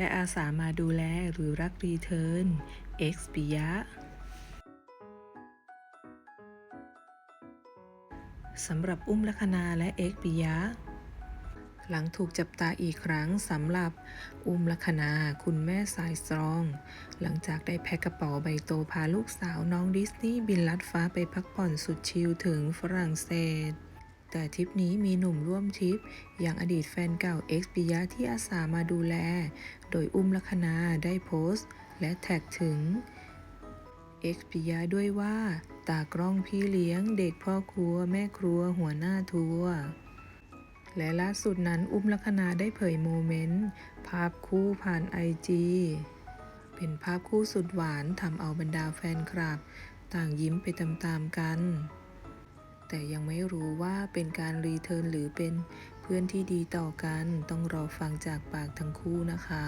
ค่อาสามาดูแลหรือรักรีเทิร์น X ปิยะสำหรับอุ้มลัคนาและเอ็กปิยะ หลังถูกจับตาอีกครั้งสำหรับอุ้มลัคนาคุณแม่สายสตรอง หลังจากได้แพ็คกระเป๋าใบโตพาลูกสาวน้องดิสนีย์บินลัดฟ้าไปพักผ่อนสุดชิลถึงฝรั่งเศส แต่ทริปนี้มีหนุ่มร่วมทริป อย่างอดีตแฟนเก่าเอ็กซ์ปิยะที่อาสามาดูแล โดยอุ้มลัคนาได้โพสต์ และแท็กถึงเอ็กซ์ปิยะด้วยว่า ตากล้องพี่เลี้ยงเด็กพ่อครัวแม่ครัวหัวหน้าทัวร์และล่าสุดนั้นอุ้มลัคนาได้เผยโมเมนต์ ภาพคู่ผ่านไอจีเป็นภาพคู่สุดหวานทำเอาบรรดาแฟนคลับ ต่างยิ้มไปตามๆกัน แต่ยังไม่รู้ว่าเป็นการรีเทิร์นหรือเป็นเพื่อนที่ดีต่อกัน ต้องรอฟังจากปากทั้งคู่นะคะ